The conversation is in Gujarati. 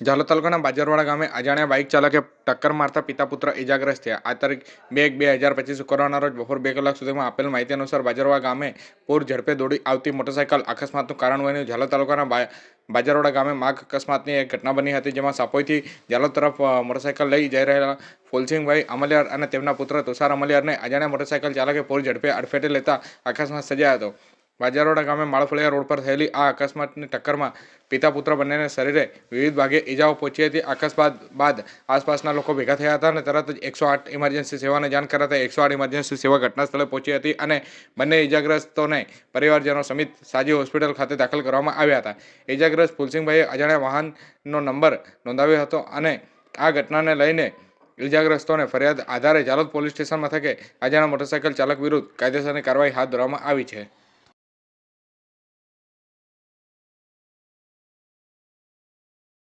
ઝાલોદ તાલુકાના બાજરવાડા ગામે અજાણ્યા બાઇક ચાલકે ટક્કર મારતા પિતા પુત્ર ઇજાગ્રસ્ત થયા. આ તારીખ બે એક બે હજાર પચીસ શુક્રવારના રોજ બપોર બે કલાક સુધીમાં આપેલ માહિતી અનુસાર બાજરવાડા ગામે પૂર ઝડપે દોડી આવતી મોટરસાયકલ અકસ્માતનું કારણ બન્યું. ઝાલોદ તાલુકાના બાજરવાડા ગામે માર્ગ અકસ્માતની એક ઘટના બની હતી જેમાં સાપોઈથી ઝાલોદ તરફ મોટરસાઇકલ લઈ જઈ રહેલા ફુલસિંહભાઈ અમલિયાર અને તેમના પુત્ર તુષાર અમલિયારને અજાણ્યા મોટરસાયકલ ચાલકે પૂર ઝડપે અડફેટે લેતા અકસ્માત સર્જાયો હતો. બાજારોડા ગામે માળફળિયા રોડ પર થયેલી આ અકસ્માતની ટક્કરમાં પિતા પુત્ર બંનેને શરીરે વિવિધ ભાગે ઈજાઓ પહોંચી હતી. અકસ્માત બાદ આસપાસના લોકો ભેગા થયા હતા અને તરત જ એકસો આઠ ઇમરજન્સી સેવાને જાણ કરાતા એકસો આઠ ઇમરજન્સી સેવા ઘટના સ્થળે પહોંચી હતી અને બંને ઈજાગ્રસ્તોને પરિવારજનો સમિત સાજી હોસ્પિટલ ખાતે દાખલ કરવામાં આવ્યા હતા. ઈજાગ્રસ્ત ફુલસિંહભાઈએ અજાણ્યા વાહનનો નંબર નોંધાવ્યો હતો અને આ ઘટનાને લઈને ઇજાગ્રસ્તોને ફરિયાદ આધારે જાલોદ પોલીસ સ્ટેશન મથકે અજાણ્યા મોટરસાયકલ ચાલક વિરુદ્ધ કાયદેસરની કાર્યવાહી હાથ ધરવામાં આવી છે.